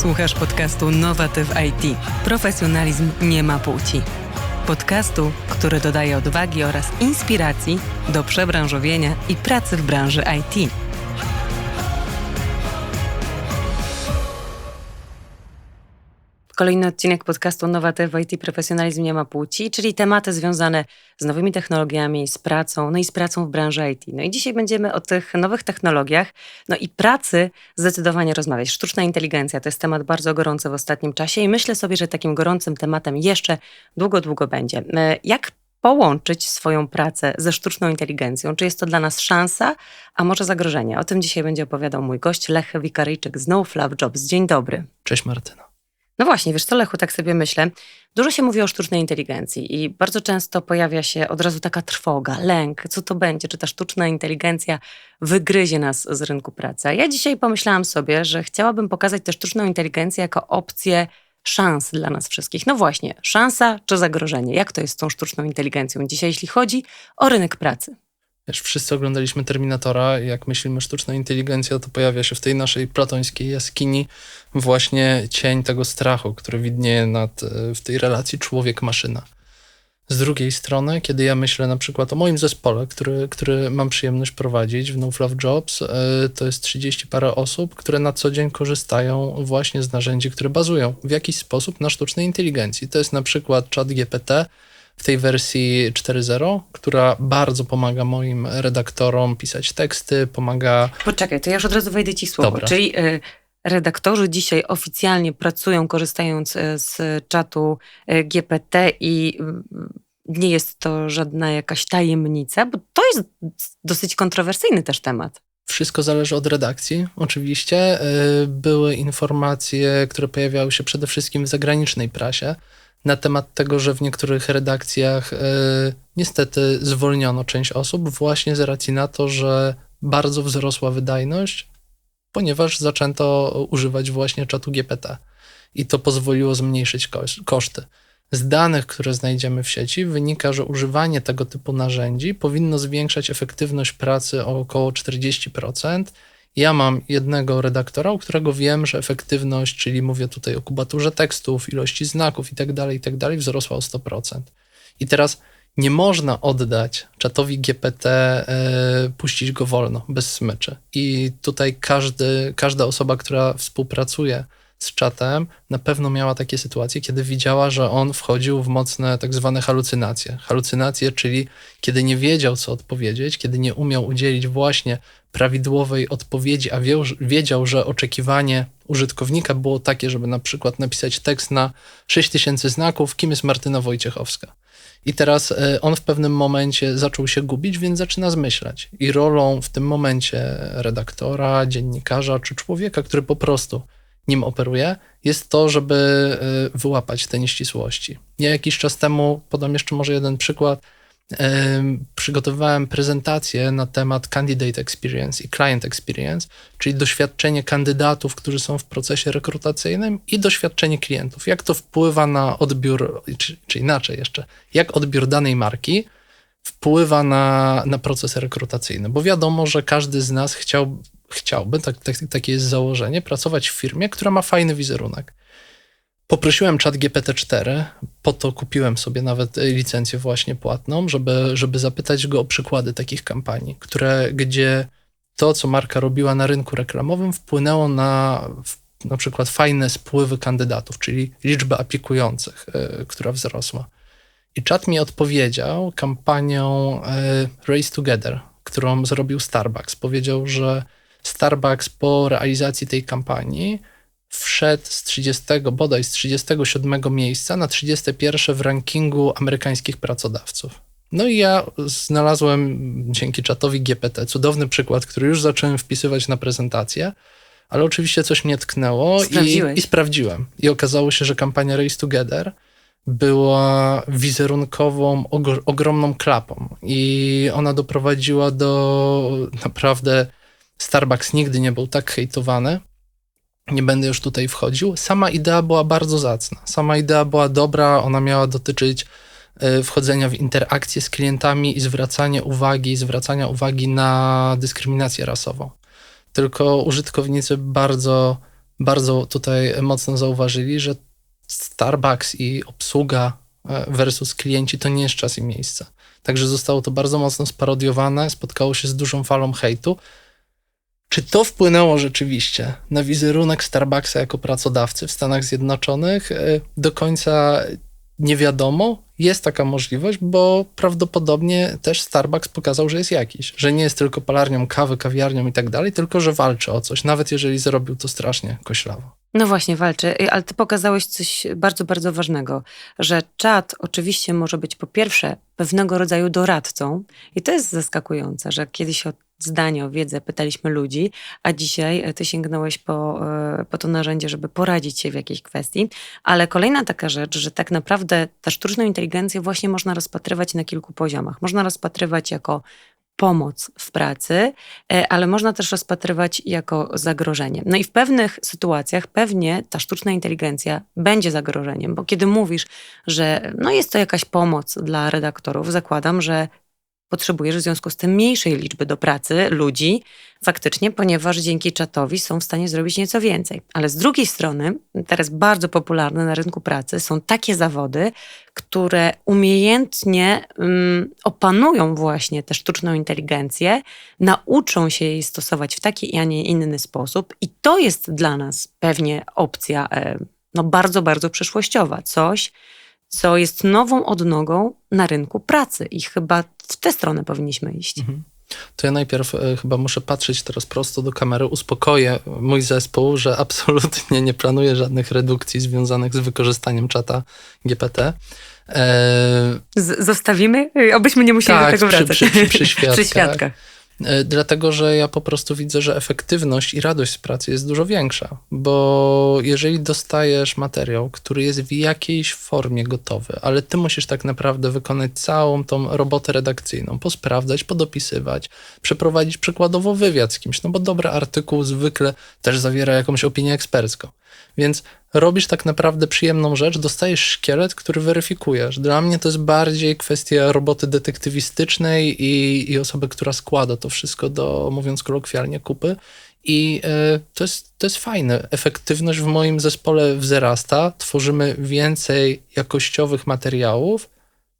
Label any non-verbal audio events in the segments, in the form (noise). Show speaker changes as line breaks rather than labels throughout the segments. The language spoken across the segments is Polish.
Słuchasz podcastu Nowatyw IT. Profesjonalizm nie ma płci. Podcastu, który dodaje odwagi oraz inspiracji do przebranżowienia i pracy w branży IT. Kolejny odcinek podcastu Nowatyw IT Profesjonalizm nie ma płci, czyli tematy związane z nowymi technologiami, z pracą, no i z pracą w branży IT. No i dzisiaj będziemy o tych nowych technologiach, no i pracy zdecydowanie rozmawiać. Sztuczna inteligencja to jest temat bardzo gorący w ostatnim czasie i myślę sobie, że takim gorącym tematem jeszcze długo, długo będzie. E, jak połączyć swoją pracę ze sztuczną inteligencją? Czy jest to dla nas szansa, a może zagrożenie? O tym dzisiaj będzie opowiadał mój gość Lech Wikaryjczyk z No Fluff Jobs. Dzień dobry.
Cześć Martyna.
No właśnie, wiesz co, Lechu, tak sobie myślę. Dużo się mówi o sztucznej inteligencji i bardzo często pojawia się od razu taka trwoga, lęk, co to będzie, czy ta sztuczna inteligencja wygryzie nas z rynku pracy. A ja dzisiaj pomyślałam sobie, że chciałabym pokazać tę sztuczną inteligencję jako opcję szans dla nas wszystkich. No właśnie, szansa czy zagrożenie? Jak to jest z tą sztuczną inteligencją dzisiaj, jeśli chodzi o rynek pracy?
Wiesz, wszyscy oglądaliśmy Terminatora jak myślimy sztuczna inteligencja, to pojawia się w tej naszej platońskiej jaskini właśnie cień tego strachu, który widnieje nad, e, w tej relacji człowiek-maszyna. Z drugiej strony, kiedy ja myślę na przykład o moim zespole, który, który mam przyjemność prowadzić w No Fluff Jobs, e, to jest 30 parę osób, które na co dzień korzystają właśnie z narzędzi, które bazują w jakiś sposób na sztucznej inteligencji. To jest na przykład chat GPT, w tej wersji 4.0, która bardzo pomaga moim redaktorom pisać teksty, pomaga.
Poczekaj, to ja już od razu wejdę ci słowo. Dobra. Czyli y, redaktorzy dzisiaj oficjalnie pracują korzystając y, z czatu y, GPT i nie jest to żadna jakaś tajemnica, bo to jest dosyć kontrowersyjny też temat.
Wszystko zależy od redakcji, oczywiście. Były informacje, które pojawiały się przede wszystkim w zagranicznej prasie, na temat tego, że w niektórych redakcjach y, niestety zwolniono część osób właśnie z racji na to, że bardzo wzrosła wydajność, ponieważ zaczęto używać właśnie czatu GPT i to pozwoliło zmniejszyć koszty. Z danych, które znajdziemy w sieci, wynika, że używanie tego typu narzędzi powinno zwiększać efektywność pracy o około 40%, ja mam jednego redaktora, u którego wiem, że efektywność, czyli mówię tutaj o kubaturze tekstów, ilości znaków itd., tak itd., tak wzrosła o 100%. I teraz nie można oddać czatowi GPT, e, puścić go wolno, bez smyczy. I tutaj każdy, każda osoba, która współpracuje z czatem, na pewno miała takie sytuacje, kiedy widziała, że on wchodził w mocne tak zwane halucynacje. Halucynacje, czyli kiedy nie wiedział, co odpowiedzieć, kiedy nie umiał udzielić właśnie prawidłowej odpowiedzi, a wiedział, że oczekiwanie użytkownika było takie, żeby na przykład napisać tekst na 6000 znaków, kim jest Martyna Wojciechowska. I teraz e, on w pewnym momencie zaczął się gubić, więc zaczyna zmyślać. I rolą w tym momencie redaktora, dziennikarza czy człowieka, który po prostu nim operuje, jest to, żeby e, wyłapać te nieścisłości. Ja jakiś czas temu, podam jeszcze może jeden przykład, przygotowywałem prezentację na temat Candidate Experience i Client Experience, czyli doświadczenie kandydatów, którzy są w procesie rekrutacyjnym i doświadczenie klientów. Jak to wpływa na odbiór, czy, czy inaczej jeszcze, jak odbiór danej marki wpływa na, na proces rekrutacyjny, bo wiadomo, że każdy z nas chciał, chciałby, tak, tak, takie jest założenie, pracować w firmie, która ma fajny wizerunek. Poprosiłem czat GPT-4, po to kupiłem sobie nawet licencję właśnie płatną, żeby, żeby zapytać go o przykłady takich kampanii, które, gdzie to, co marka robiła na rynku reklamowym, wpłynęło na na przykład fajne spływy kandydatów, czyli liczbę aplikujących, y, która wzrosła. I czat mi odpowiedział kampanią y, Race Together, którą zrobił Starbucks. Powiedział, że Starbucks po realizacji tej kampanii wszedł z 30, bodaj z 37 miejsca na 31 w rankingu amerykańskich pracodawców. No i ja znalazłem dzięki czatowi GPT cudowny przykład, który już zacząłem wpisywać na prezentację, ale oczywiście coś mnie tknęło i, i sprawdziłem. I okazało się, że kampania Race Together była wizerunkową, ogromną klapą i ona doprowadziła do naprawdę Starbucks nigdy nie był tak hejtowany nie będę już tutaj wchodził. Sama idea była bardzo zacna. Sama idea była dobra, ona miała dotyczyć e, wchodzenia w interakcje z klientami i zwracania uwagi, zwracania uwagi na dyskryminację rasową. Tylko użytkownicy bardzo bardzo tutaj mocno zauważyli, że Starbucks i obsługa e, versus klienci to nie jest czas i miejsce. Także zostało to bardzo mocno sparodiowane, spotkało się z dużą falą hejtu. Czy to wpłynęło rzeczywiście na wizerunek Starbucksa jako pracodawcy w Stanach Zjednoczonych? E, do końca nie wiadomo. Jest taka możliwość, bo prawdopodobnie też Starbucks pokazał, że jest jakiś, że nie jest tylko palarnią kawy, kawiarnią i tak dalej, tylko że walczy o coś, nawet jeżeli zrobił to strasznie koślawo.
No właśnie, walczy, ale ty pokazałeś coś bardzo, bardzo ważnego, że czat oczywiście może być po pierwsze pewnego rodzaju doradcą i to jest zaskakujące, że kiedyś o zdanie, o wiedzę pytaliśmy ludzi, a dzisiaj e, ty sięgnąłeś po, e, po to narzędzie, żeby poradzić się w jakiejś kwestii. Ale kolejna taka rzecz, że tak naprawdę ta sztuczną inteligencję właśnie można rozpatrywać na kilku poziomach. Można rozpatrywać jako pomoc w pracy, e, ale można też rozpatrywać jako zagrożenie. No i w pewnych sytuacjach pewnie ta sztuczna inteligencja będzie zagrożeniem, bo kiedy mówisz, że no jest to jakaś pomoc dla redaktorów, zakładam, że potrzebujesz w związku z tym mniejszej liczby do pracy ludzi, faktycznie, ponieważ dzięki czatowi są w stanie zrobić nieco więcej. Ale z drugiej strony, teraz bardzo popularne na rynku pracy są takie zawody, które umiejętnie um, opanują właśnie tę sztuczną inteligencję, nauczą się jej stosować w taki, a nie inny sposób, i to jest dla nas pewnie opcja e, no, bardzo, bardzo przyszłościowa. Coś, co jest nową odnogą na rynku pracy i chyba w tę stronę powinniśmy iść. Mhm.
To ja najpierw e, chyba muszę patrzeć teraz prosto do kamery, uspokoję mój zespół, że absolutnie nie planuję żadnych redukcji związanych z wykorzystaniem czata GPT.
E... zostawimy? Obyśmy nie musieli
tak,
do tego wracać.
Przy, przy, przy, (laughs) świadkach. przy świadkach. E, dlatego że ja po prostu widzę, że efektywność i radość z pracy jest dużo większa, bo jeżeli dostajesz materiał, który jest w jakiejś formie gotowy, ale ty musisz tak naprawdę wykonać całą tą robotę redakcyjną, posprawdzać, podopisywać, przeprowadzić przykładowo wywiad z kimś, no bo dobry artykuł zwykle też zawiera jakąś opinię ekspercką. Więc robisz tak naprawdę przyjemną rzecz, dostajesz szkielet, który weryfikujesz. Dla mnie to jest bardziej kwestia roboty detektywistycznej i, i osoby, która składa to wszystko do, mówiąc kolokwialnie, kupy. I y, to, jest, to jest fajne. Efektywność w moim zespole wzrasta, tworzymy więcej jakościowych materiałów.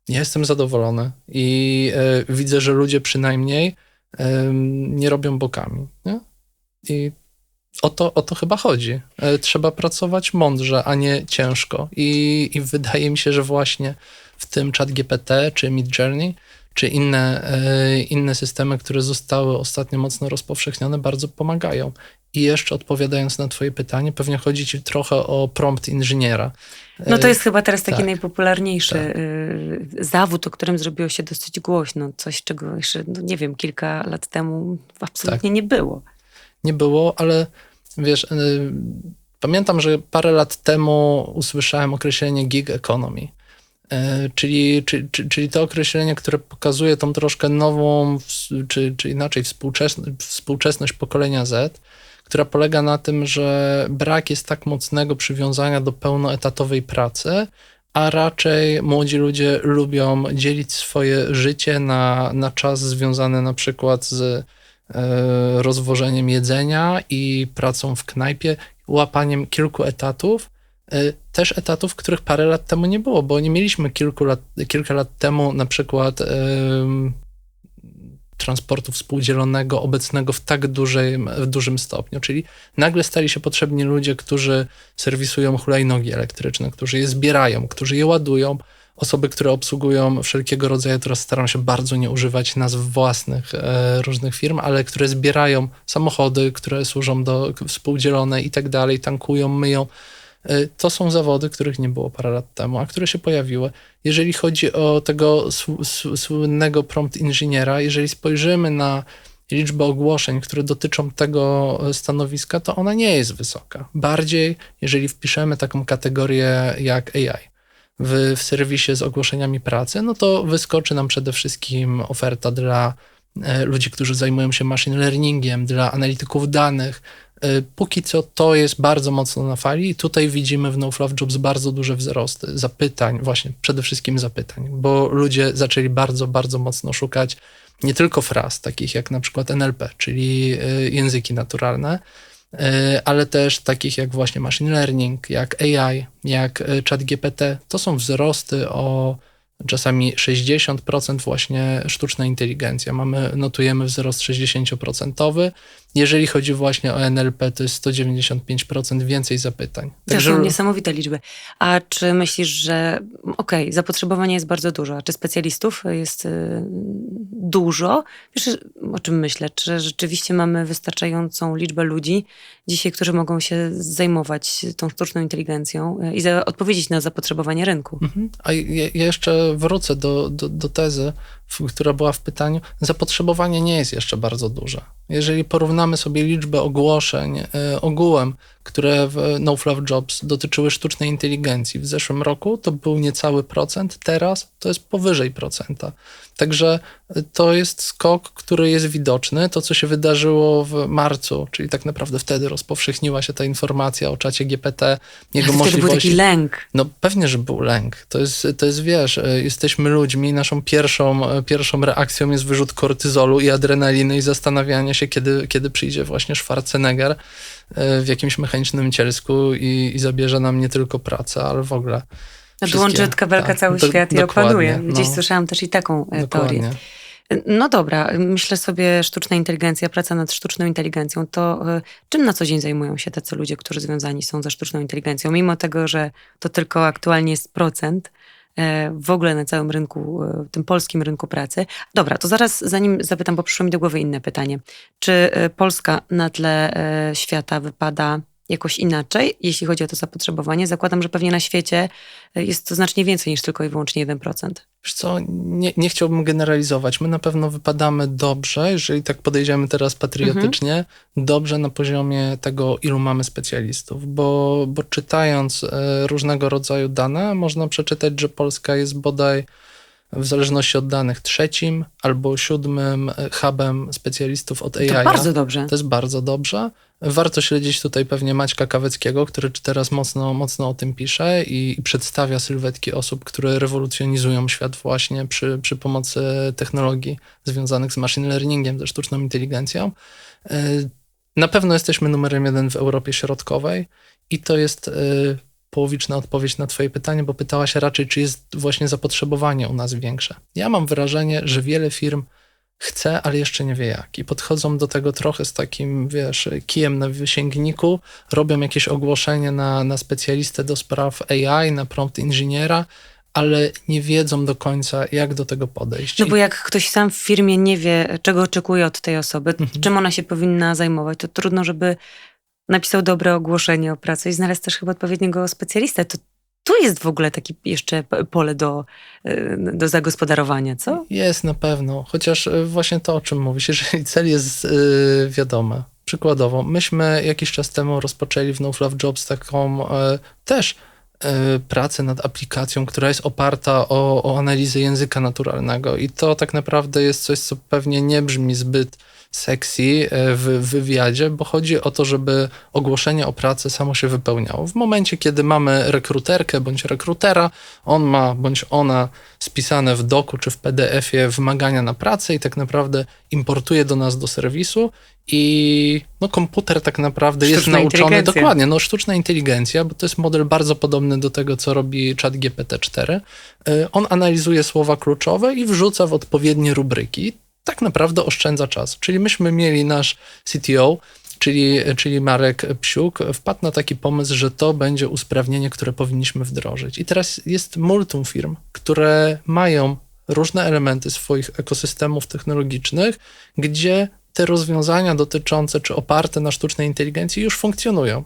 Ja jestem zadowolony i y, widzę, że ludzie przynajmniej y, nie robią bokami. Nie? I o to, o to chyba chodzi. E, trzeba pracować mądrze, a nie ciężko. I, I wydaje mi się, że właśnie w tym chat GPT czy Midjourney czy inne, e, inne systemy, które zostały ostatnio mocno rozpowszechnione, bardzo pomagają. I jeszcze odpowiadając na Twoje pytanie, pewnie chodzi Ci trochę o prompt inżyniera.
No to jest chyba teraz taki tak, najpopularniejszy tak. zawód, o którym zrobiło się dosyć głośno. Coś, czego jeszcze, no nie wiem, kilka lat temu absolutnie tak. nie było
nie było, ale wiesz, y, pamiętam, że parę lat temu usłyszałem określenie gig economy. Y, czyli, czyli, to określenie, które pokazuje tą troszkę nową, czy, czy inaczej współczesność, współczesność pokolenia Z, która polega na tym, że brak jest tak mocnego przywiązania do pełnoetatowej pracy, a raczej młodzi ludzie lubią dzielić swoje życie na, na czas związany na przykład z rozwożeniem jedzenia i pracą w knajpie, łapaniem kilku etatów, e, też etatów, których parę lat temu nie było, bo nie mieliśmy kilku lat, kilka lat temu na przykład transportu współdzielonego obecnego w tak dużym, w dużym stopniu. Czyli nagle stali się potrzebni ludzie, którzy serwisują hulajnogi elektryczne, którzy je zbierają, którzy je ładują, osoby, które obsługują wszelkiego rodzaju, teraz staram się bardzo nie używać nazw własnych e, różnych firm, ale które zbierają samochody, które służą do współdzielone i tak dalej, tankują, myją. E, to są zawody, których nie było parę lat temu, a które się pojawiły. Jeżeli chodzi o tego słynnego prompt inżyniera, jeżeli spojrzymy na liczbę ogłoszeń, które dotyczą tego stanowiska, to ona nie jest wysoka. Bardziej, jeżeli wpiszemy taką kategorię jak AI w, w serwisie z ogłoszeniami pracy, no to wyskoczy nam przede wszystkim oferta dla e, ludzi, którzy zajmują się machine learningiem, dla analityków danych. E, póki co to jest bardzo mocno na fali i tutaj widzimy w No Fluff Jobs bardzo duże wzrosty zapytań, właśnie przede wszystkim zapytań, bo ludzie zaczęli bardzo, bardzo mocno szukać nie tylko fraz, takich jak na przykład NLP, czyli e, języki naturalne, ale też takich jak właśnie machine learning, jak AI, jak e, ChatGPT. To są wzrosty o czasami 60% właśnie sztuczna inteligencja. Mamy, notujemy wzrost 60%. Jeżeli chodzi właśnie o NLP, to jest 195% więcej zapytań.
To są niesamowite liczby. A czy myślisz, że okej, okay, zapotrzebowanie jest bardzo dużo, a czy specjalistów jest y, dużo? Wiesz, o czym myślę? Czy rzeczywiście mamy wystarczającą liczbę ludzi dzisiaj, którzy mogą się zajmować tą sztuczną inteligencją y, i odpowiedzieć na zapotrzebowanie rynku?
Mhm. A ja, ja jeszcze wrócę do, do, do tezy, która była w pytaniu, zapotrzebowanie nie jest jeszcze bardzo duże. Jeżeli porównamy sobie liczbę ogłoszeń e, ogółem, które w No Fluff Jobs dotyczyły sztucznej inteligencji w zeszłym roku, to był niecały procent, teraz to jest powyżej procenta. Także to jest skok, który jest widoczny. To, co się wydarzyło w marcu, czyli tak naprawdę wtedy rozpowszechniła się ta informacja o czacie GPT, jego możliwości.
był taki lęk.
No pewnie, że był lęk. To jest, to jest wiesz, e, jesteśmy ludźmi, naszą pierwszą, e, pierwszą reakcją jest wyrzut kortyzolu i adrenaliny i zastanawianie się, kiedy, kiedy przyjdzie właśnie Schwarzenegger e, w jakimś mechanicznym cielsku i, i zabierze nam nie tylko pracę, ale w ogóle
Odłączy od kabelka tak, cały do, świat i opanuje. Gdzieś no, słyszałam też i taką dokładnie. teorię. No dobra, myślę sobie, sztuczna inteligencja, praca nad sztuczną inteligencją, to y, czym na co dzień zajmują się tacy ludzie, którzy związani są ze sztuczną inteligencją, mimo tego, że to tylko aktualnie jest procent e, w ogóle na całym rynku, e, tym polskim rynku pracy. Dobra, to zaraz zanim zapytam, bo przyszło mi do głowy inne pytanie. Czy e, Polska na tle świata wypada jakoś inaczej, jeśli chodzi o to zapotrzebowanie. Zakładam, że pewnie na świecie e, jest to znacznie więcej niż tylko i wyłącznie 1%.
Wiesz co, nie, nie chciałbym generalizować. My na pewno wypadamy dobrze, jeżeli tak podejdziemy teraz patriotycznie, mhm. dobrze na poziomie tego, ilu mamy specjalistów, bo, bo czytając e, różnego rodzaju dane, można przeczytać, że Polska jest bodaj w zależności od danych trzecim albo siódmym e, hubem specjalistów od AI.
To bardzo dobrze.
To jest bardzo dobrze. Warto śledzić tutaj pewnie Maćka Kaweckiego, który teraz mocno, mocno o tym pisze i, i przedstawia sylwetki osób, które rewolucjonizują świat właśnie przy, przy pomocy technologii związanych z machine learningiem, ze sztuczną inteligencją. E, na pewno jesteśmy numerem jeden w Europie Środkowej i to jest e, połowiczna odpowiedź na Twoje pytanie, bo pytałaś raczej, czy jest właśnie zapotrzebowanie u nas większe. Ja mam wrażenie, że wiele firm chce, ale jeszcze nie wie jak. I podchodzą do tego trochę z takim, wiesz, kijem na wysięgniku, robią jakieś ogłoszenie na, na specjalistę do spraw AI, na prompt inżyniera, ale nie wiedzą do końca, jak do tego podejść.
No bo jak ktoś sam w firmie nie wie, czego oczekuje od tej osoby, mhm. czym ona się powinna zajmować, to trudno, żeby napisał dobre ogłoszenie o pracy i znalazł też chyba odpowiedniego specjalistę. To tu jest w ogóle takie jeszcze pole do, y, do zagospodarowania, co?
Jest na pewno, chociaż y, właśnie to, o czym mówisz, (laughs) jeżeli cel jest yy, wiadomy. Przykładowo, myśmy jakiś czas temu rozpoczęli w No Love Jobs taką yy, też pracę nad aplikacją, która jest oparta o, o analizę języka naturalnego i to tak naprawdę jest coś, co pewnie nie brzmi zbyt sexy e, w wywiadzie, bo chodzi o to, żeby ogłoszenie o pracę samo się wypełniało. W momencie, kiedy mamy rekruterkę bądź rekrutera, on ma bądź ona spisane w doku czy w PDF-ie wymagania na pracę i tak naprawdę importuje do nas do serwisu i no, komputer tak naprawdę sztuczna jest nauczony dokładnie, no sztuczna inteligencja, bo to jest model bardzo podobny do tego, co robi chat GPT-4. E, on analizuje słowa kluczowe i wrzuca w odpowiednie rubryki tak naprawdę oszczędza czas. Czyli myśmy mieli nasz CTO, czyli, czyli Marek Psiuk, wpadł na taki pomysł, że to będzie usprawnienie, które powinniśmy wdrożyć. I teraz jest multum firm, które mają różne elementy swoich ekosystemów technologicznych, gdzie te rozwiązania dotyczące czy oparte na sztucznej inteligencji już funkcjonują.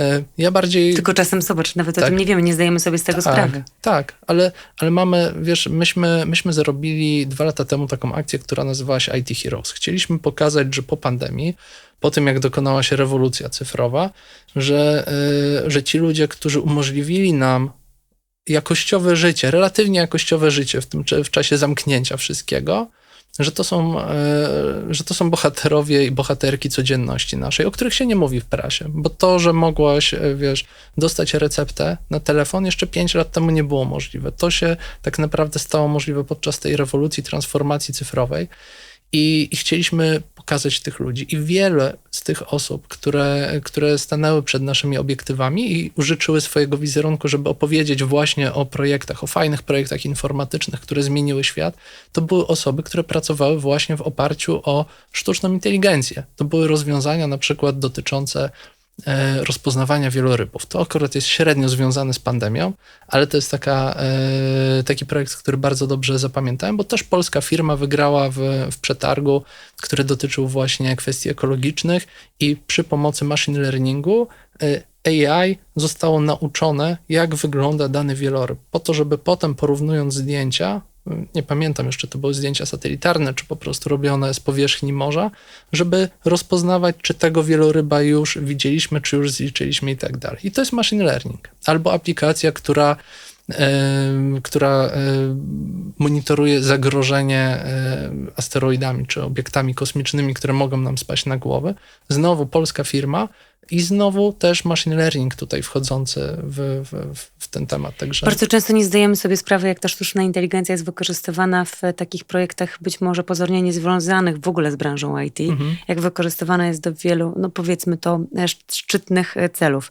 E, ja bardziej.
Tylko czasem zobacz, nawet tak, o tym nie wiemy, nie zdajemy sobie z tego
tak,
sprawy.
Tak, ale, ale mamy, wiesz, myśmy, myśmy zrobili dwa lata temu taką akcję, która nazywała się IT Heroes. Chcieliśmy pokazać, że po pandemii, po tym jak dokonała się rewolucja cyfrowa, że, yy, że ci ludzie, którzy umożliwili nam jakościowe życie, relatywnie jakościowe życie w tym w czasie zamknięcia wszystkiego, że to, są, e, że to są bohaterowie i bohaterki codzienności naszej, o których się nie mówi w prasie. Bo to, że mogłaś, e, wiesz, dostać receptę na telefon, jeszcze pięć lat temu nie było możliwe. To się tak naprawdę stało możliwe podczas tej rewolucji, transformacji cyfrowej. I, I chcieliśmy pokazać tych ludzi. I wiele z tych osób, które, które stanęły przed naszymi obiektywami i użyczyły swojego wizerunku, żeby opowiedzieć właśnie o projektach, o fajnych projektach informatycznych, które zmieniły świat, to były osoby, które pracowały właśnie w oparciu o sztuczną inteligencję. To były rozwiązania na przykład dotyczące rozpoznawania wielorybów. To akurat jest średnio związane z pandemią, ale to jest taka, e, taki projekt, który bardzo dobrze zapamiętałem, bo też polska firma wygrała w, w przetargu, który dotyczył właśnie kwestii ekologicznych i przy pomocy machine learningu e, AI zostało nauczone, jak wygląda dany wieloryb, po to, żeby potem porównując zdjęcia, nie pamiętam jeszcze, to były zdjęcia satelitarne, czy po prostu robione z powierzchni morza, żeby rozpoznawać, czy tego wieloryba już widzieliśmy, czy już zliczyliśmy i tak dalej. I to jest machine learning. Albo aplikacja, która która monitoruje zagrożenie asteroidami czy obiektami kosmicznymi, które mogą nam spaść na głowę. Znowu polska firma i znowu też machine learning tutaj wchodzący w, w, w, ten temat. Także...
Bardzo często nie zdajemy sobie sprawy, jak ta sztuczna inteligencja jest wykorzystywana w takich projektach być może pozornie niezwiązanych w ogóle z branżą IT, mhm. jak wykorzystywana jest do wielu, no powiedzmy to, szczytnych celów.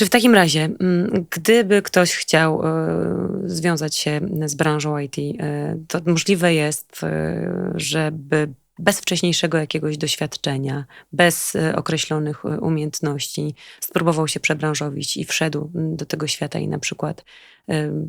Czy w takim razie, mm, gdyby ktoś chciał e, związać się z branżą IT, e, to możliwe jest, e, żeby bez wcześniejszego jakiegoś doświadczenia, bez określonych umiejętności, spróbował się przebranżowić i wszedł do tego świata i na przykład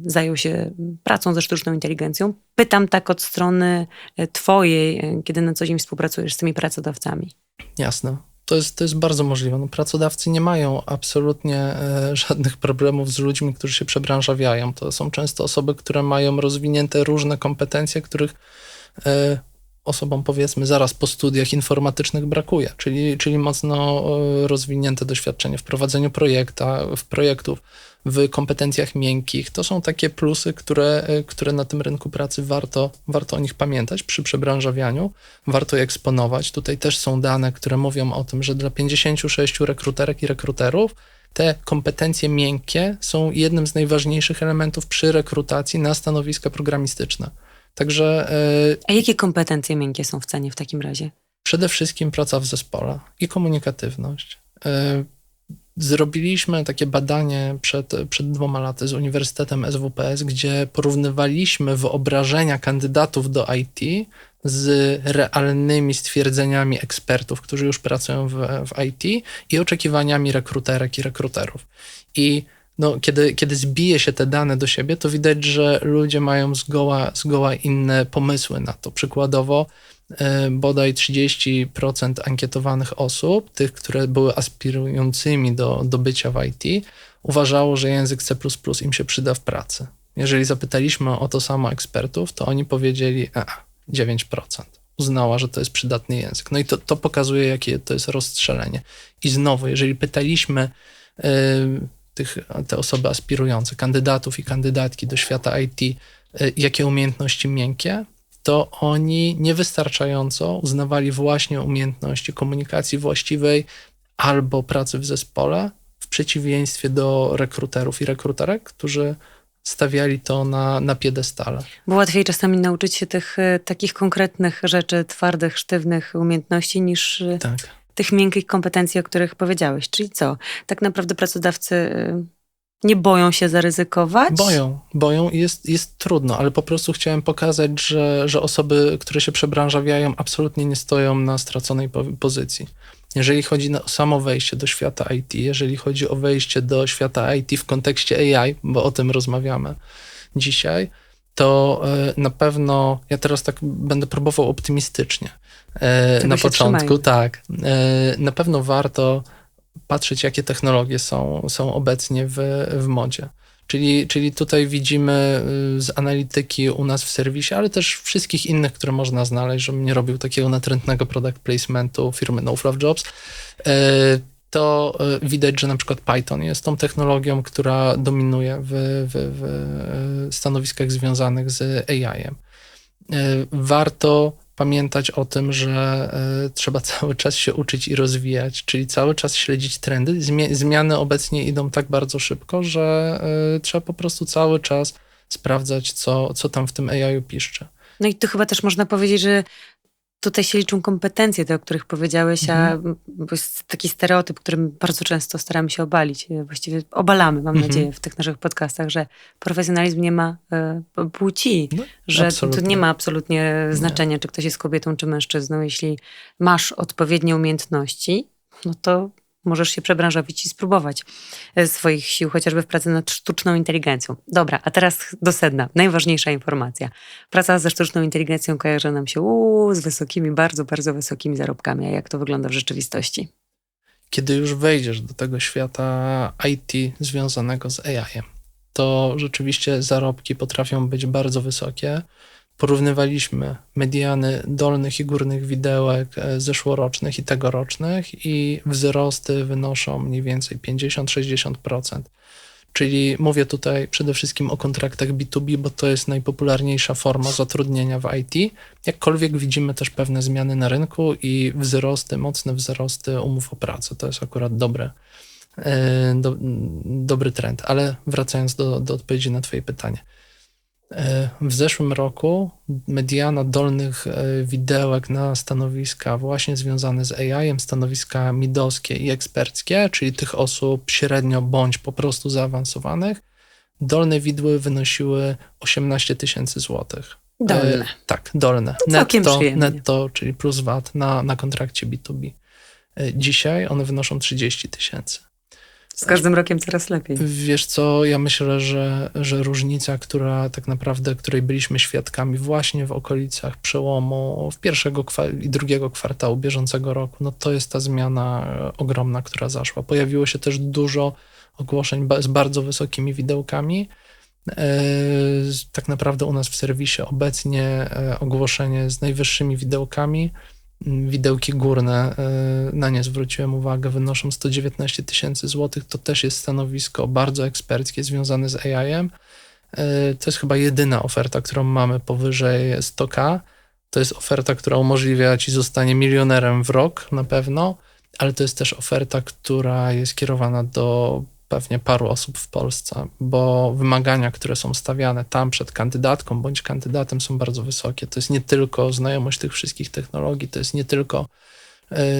zajął się pracą ze sztuczną inteligencją. Pytam tak od strony Twojej, kiedy na co dzień współpracujesz z tymi pracodawcami.
Jasne to jest, to jest bardzo możliwe. No, pracodawcy nie mają absolutnie e, żadnych problemów z ludźmi, którzy się przebranżawiają. To są często osoby, które mają rozwinięte różne kompetencje, których e, osobom powiedzmy zaraz po studiach informatycznych brakuje, czyli, czyli mocno e, rozwinięte doświadczenie w prowadzeniu projekta, w projektów, w kompetencjach miękkich. To są takie plusy, które, e, które na tym rynku pracy warto, warto o nich pamiętać przy przebranżawianiu, warto je eksponować. Tutaj też są dane, które mówią o tym, że dla 56 rekruterek i rekruterów te kompetencje miękkie są jednym z najważniejszych elementów przy rekrutacji na stanowiska programistyczne. Także.
E, A jakie kompetencje miękkie są w cenie w takim razie?
Przede wszystkim praca w zespole i komunikatywność. E, zrobiliśmy takie badanie przed, przed dwoma laty z Uniwersytetem SWPS, gdzie porównywaliśmy wyobrażenia kandydatów do IT z realnymi stwierdzeniami ekspertów, którzy już pracują w, w IT i oczekiwaniami rekruterek i rekruterów. I no, kiedy, kiedy zbije się te dane do siebie, to widać, że ludzie mają zgoła, zgoła inne pomysły na to. Przykładowo, e, bodaj 30% ankietowanych osób, tych, które były aspirującymi do, do bycia w IT, uważało, że język C im się przyda w pracy. Jeżeli zapytaliśmy o to samo ekspertów, to oni powiedzieli, a 9% uznała, że to jest przydatny język. No i to, to pokazuje, jakie to jest rozstrzelenie. I znowu, jeżeli pytaliśmy, yy, tych, te osoby aspirujące, kandydatów i kandydatki do świata IT, y, jakie umiejętności miękkie, to oni niewystarczająco uznawali właśnie umiejętności komunikacji właściwej albo pracy w zespole, w przeciwieństwie do rekruterów i rekruterek, którzy stawiali to na, na piedestale.
Bo łatwiej czasami nauczyć się tych y, takich konkretnych rzeczy, twardych, sztywnych umiejętności niż y, tak tych miękkich kompetencji, o których powiedziałeś. Czyli co? Tak naprawdę pracodawcy y, nie boją się zaryzykować?
Boją, boją i jest, jest trudno, ale po prostu chciałem pokazać, że, że osoby, które się przebranżawiają, absolutnie nie stoją na straconej pozycji. Jeżeli chodzi o samo wejście do świata IT, jeżeli chodzi o wejście do świata IT w kontekście AI, bo o tym rozmawiamy dzisiaj, to y, na pewno ja teraz tak będę próbował optymistycznie. E, na początku, tak. E, na pewno warto patrzeć, jakie technologie są, są obecnie w, w modzie. Czyli, czyli tutaj widzimy y, z analityki u nas w serwisie, ale też wszystkich innych, które można znaleźć, żebym nie robił takiego natrętnego product placementu firmy No Fluff Jobs, e, to widać, że na przykład Python jest tą technologią, która dominuje w, w, w stanowiskach związanych z AI-em. Warto pamiętać o tym, że y, trzeba (laughs) cały czas się uczyć i rozwijać, czyli cały czas śledzić trendy. zmiany obecnie idą tak bardzo szybko, że y, trzeba po prostu cały czas sprawdzać, co, co tam w tym AI piszcze.
No i tu chyba też można powiedzieć, że tutaj się liczą kompetencje, te, o których powiedziałeś, a bo jest taki stereotyp, którym bardzo często staramy się obalić. Właściwie obalamy, mam
Mhm.
nadzieję, w tych naszych podcastach, że profesjonalizm nie ma e, płci,
No,
że to
absolutnie.
nie ma absolutnie znaczenia, czy ktoś jest kobietą, czy mężczyzną. Jeśli masz odpowiednie umiejętności, no to możesz się przebranżowić i spróbować e, swoich sił, chociażby w pracy nad sztuczną inteligencją. Dobra, a teraz do sedna. Najważniejsza informacja. Praca ze sztuczną inteligencją kojarzy nam się uuu, z wysokimi, bardzo, bardzo wysokimi zarobkami. A jak to wygląda w rzeczywistości?
Kiedy już wejdziesz do tego świata IT związanego z AI, to rzeczywiście zarobki potrafią być bardzo wysokie. Porównywaliśmy mediany dolnych i górnych widełek e, zeszłorocznych i tegorocznych i wzrosty wynoszą mniej więcej 50-60%. Czyli mówię tutaj przede wszystkim o kontraktach B2B, bo to jest najpopularniejsza forma zatrudnienia w IT. Jakkolwiek widzimy też pewne zmiany na rynku i wzrosty, mocne wzrosty umów o pracę. To jest akurat dobre, e, do, dobry trend. Ale wracając do, do odpowiedzi na Twoje pytanie. E, W zeszłym roku mediana dolnych e, widełek na stanowiska właśnie związane z AI, stanowiska midowskie i eksperckie, czyli tych osób średnio bądź po prostu zaawansowanych, dolne widły wynosiły 18 tysięcy złotych.
Dolne.
E, tak, dolne.
To całkiem
netto, netto, czyli plus VAT na, na kontrakcie B2B. E, Dzisiaj one wynoszą 30 tysięcy.
Z każdym rokiem coraz lepiej.
Wiesz co, ja myślę, że, że różnica, która tak naprawdę, której byliśmy świadkami właśnie w okolicach przełomu w pierwszego i drugiego kwartału bieżącego roku, no to jest ta zmiana e, ogromna, która zaszła. Pojawiło się też dużo ogłoszeń z bardzo wysokimi widełkami. E, Tak naprawdę u nas w serwisie obecnie e, ogłoszenie z najwyższymi widełkami widełki górne, e, na nie zwróciłem uwagę, wynoszą 119 tysięcy złotych. To też jest stanowisko bardzo eksperckie związane z AI-em. E, To jest chyba jedyna oferta, którą mamy powyżej 100k. To jest oferta, która umożliwia ci zostanie milionerem w rok na pewno, ale to jest też oferta, która jest kierowana do pewnie paru osób w Polsce, bo wymagania, które są stawiane tam przed kandydatką bądź kandydatem są bardzo wysokie. To jest nie tylko znajomość tych wszystkich technologii, to jest nie tylko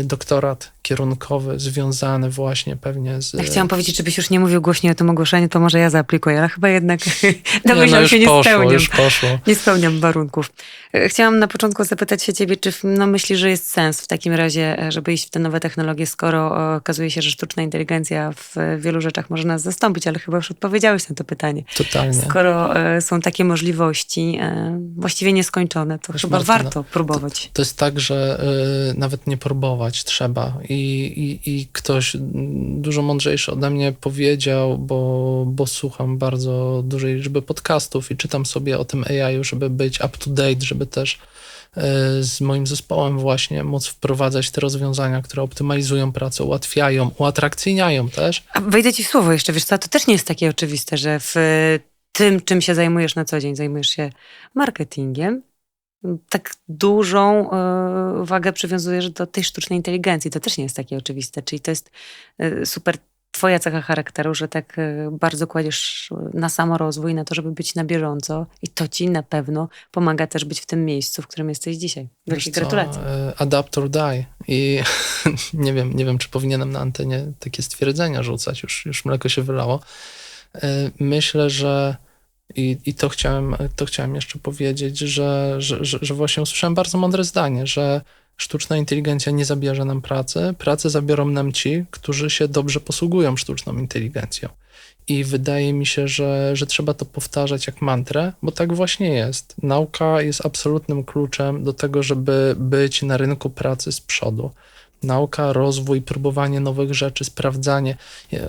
doktorat kierunkowy związany właśnie pewnie z...
Ja chciałam powiedzieć, żebyś już nie mówił głośniej o tym ogłoszeniu, to może ja zaaplikuję, ale chyba jednak (laughs) domyślam
no
się, nie
poszło,
spełniam.
już poszło.
Nie spełniam warunków. E, Chciałam na początku zapytać się ciebie, czy no, myślisz, że jest sens w takim razie, e, żeby iść w te nowe technologie, skoro e, okazuje się, że sztuczna inteligencja w e, wielu rzeczach może nas zastąpić, ale chyba już odpowiedziałeś na to pytanie.
Totalnie.
Skoro e, są takie możliwości, e, właściwie nieskończone, to
Wiesz,
chyba
Martyna,
warto próbować.
To jest tak, że nawet nie próbować trzeba. I, i, I ktoś dużo mądrzejszy ode mnie powiedział, bo, bo słucham bardzo dużej liczby podcastów i czytam sobie o tym AI, żeby być up to date, żeby też y, z moim zespołem właśnie móc wprowadzać te rozwiązania, które optymalizują pracę, ułatwiają, uatrakcyjniają też.
A wejdę ci w słowo jeszcze, wiesz co, to też nie jest takie oczywiste, że w e, tym, czym się zajmujesz na co dzień, zajmujesz się marketingiem, tak dużą e, wagę przywiązujesz do tej sztucznej inteligencji. To też nie jest takie oczywiste. Czyli to jest e, super twoja cecha charakteru, że tak e, bardzo kładziesz na samorozwój, na to, żeby być na bieżąco i to ci na pewno pomaga też być w tym miejscu, w którym jesteś dzisiaj. Wielkie gratulacje.
Adapt or die. I (laughs) nie wiem, nie wiem, czy powinienem na antenie takie stwierdzenia rzucać, już, już mleko się wylało. Myślę, że i, i to, chciałem, to chciałem jeszcze powiedzieć, że, że, że, że właśnie usłyszałem bardzo mądre zdanie, że sztuczna inteligencja nie zabierze nam pracy, pracę zabiorą nam ci, którzy się dobrze posługują sztuczną inteligencją. I wydaje mi się, że, że trzeba to powtarzać jak mantrę, bo tak właśnie jest. Nauka jest absolutnym kluczem do tego, żeby być na rynku pracy z przodu. Nauka, rozwój, próbowanie nowych rzeczy, sprawdzanie.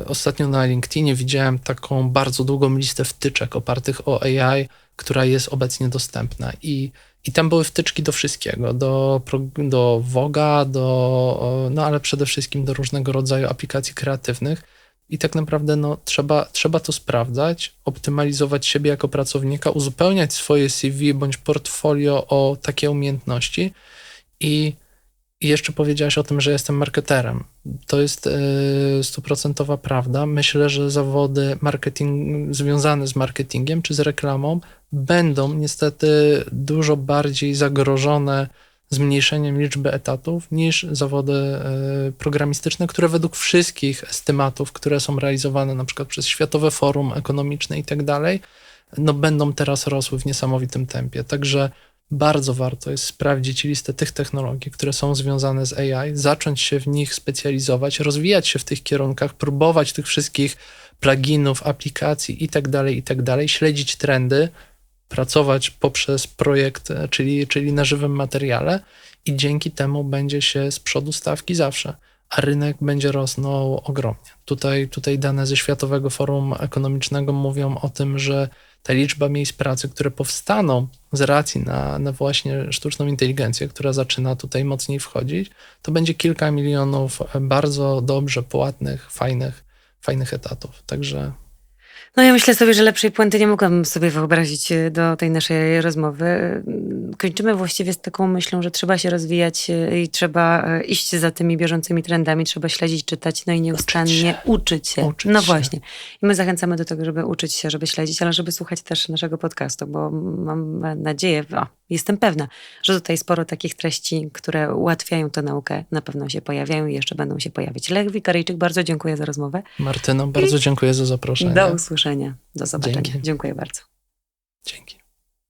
Ostatnio na LinkedInie widziałem taką bardzo długą listę wtyczek opartych o AI, która jest obecnie dostępna. I, i tam były wtyczki do wszystkiego, do, do Voga, do, no ale przede wszystkim do różnego rodzaju aplikacji kreatywnych. I tak naprawdę no, trzeba, trzeba to sprawdzać, optymalizować siebie jako pracownika, uzupełniać swoje CV bądź portfolio o takie umiejętności. I, i jeszcze powiedziałaś o tym, że jestem marketerem. To jest e, stuprocentowa prawda. Myślę, że zawody marketing, związane z marketingiem czy z reklamą będą niestety dużo bardziej zagrożone zmniejszeniem liczby etatów niż zawody e, programistyczne, które według wszystkich estymatów, które są realizowane na przykład przez Światowe Forum Ekonomiczne i tak dalej, no będą teraz rosły w niesamowitym tempie. Także bardzo warto jest sprawdzić listę tych technologii, które są związane z AI, zacząć się w nich specjalizować, rozwijać się w tych kierunkach, próbować tych wszystkich pluginów, aplikacji i tak dalej, i tak śledzić trendy, pracować poprzez projekt, czyli, czyli na żywym materiale i dzięki temu będzie się z przodu stawki zawsze, a rynek będzie rosnął ogromnie. Tutaj, tutaj dane ze Światowego Forum Ekonomicznego mówią o tym, że ta liczba miejsc pracy, które powstaną z racji na, na właśnie sztuczną inteligencję, która zaczyna tutaj mocniej wchodzić, to będzie kilka milionów bardzo dobrze płatnych, fajnych, fajnych etatów. Także
No ja myślę sobie, że lepszej puenty nie mogłam sobie wyobrazić e, do tej naszej rozmowy. Kończymy właściwie z taką myślą, że trzeba się rozwijać e, i trzeba e, iść za tymi bieżącymi trendami, trzeba śledzić, czytać, no i nieustannie uczyć się.
Uczyć
no
się.
właśnie. I my zachęcamy do tego, żeby uczyć się, żeby śledzić, ale żeby słuchać też naszego podcastu, bo mam nadzieję, jestem pewna, że tutaj sporo takich treści, które ułatwiają tę naukę, na pewno się pojawiają i jeszcze będą się pojawiać. Lech Wikaryjczyk, bardzo dziękuję za rozmowę.
Martyno, bardzo dziękuję za zaproszenie.
Do usłyszenia. Do zobaczenia.
Dzięki.
Dziękuję bardzo.
Dzięki.